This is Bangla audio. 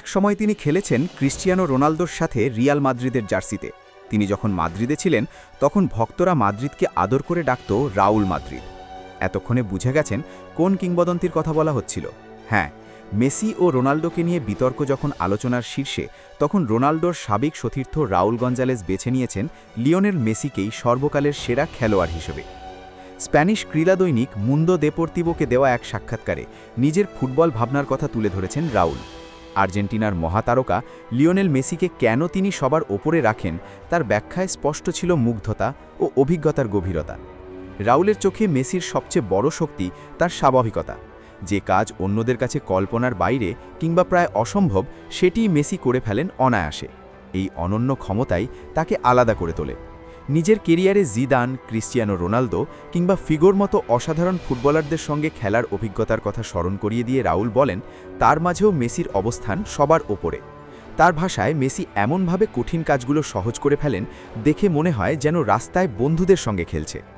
একসময় তিনি খেলেছেন ক্রিস্টিয়ানো রোনালদোর সাথে রিয়াল মাদ্রিদের জার্সিতে। তিনি যখন মাদ্রিদে ছিলেন, তখন ভক্তরা মাদ্রিদকে আদর করে ডাকত রাউল মাদ্রিদ। এতক্ষণে বুঝে গেছেন কোন কিংবদন্তির কথা বলা হচ্ছিল। হ্যাঁ মেসি ও রোনাল্ডোকে নিয়ে বিতর্ক যখন আলোচনার শীর্ষে, তখন রোনাল্ডোর সাবেক সতীর্থ রাউল গঞ্জালেস বেছে নিয়েছেন লিওনেল মেসিকেই সর্বকালের সেরা খেলোয়াড় হিসেবে। স্প্যানিশ ক্রীড়া দৈনিক মুন্দো দেপোর্তিবোকে দেওয়া এক সাক্ষাৎকারে নিজের ফুটবল ভাবনার কথা তুলে ধরেছেন রাউল। আর্জেন্টিনার মহাতারকা লিওনেল মেসিকে কেন তিনি সবার ওপরে রাখেন, তার ব্যাখ্যায় স্পষ্ট ছিল মুগ্ধতা ও অভিজ্ঞতার গভীরতা। রাউলের চোখে মেসির সবচেয়ে বড় শক্তি তার স্বাভাবিকতা। যে কাজ অন্যদের কাছে কল্পনার বাইরে কিংবা প্রায় অসম্ভব, সেটিই মেসি করে ফেলেন অনায়াসে। এই অনন্য ক্ষমতাই তাকে আলাদা করে তোলে। নিজের কেরিয়ারে জিদান ক্রিস্টিয়ানো রোনালদো কিংবা ফিগোর মতো অসাধারণ ফুটবলারদের সঙ্গে খেলার অভিজ্ঞতার কথা স্মরণ করিয়ে দিয়ে রাউল বলেন, তার মাঝেও মেসির অবস্থান সবার ওপরে। তার ভাষায় মেসি এমনভাবে কঠিন কাজগুলো সহজ করে ফেলেন, দেখে মনে হয় যেন রাস্তায় বন্ধুদের সঙ্গে খেলছে।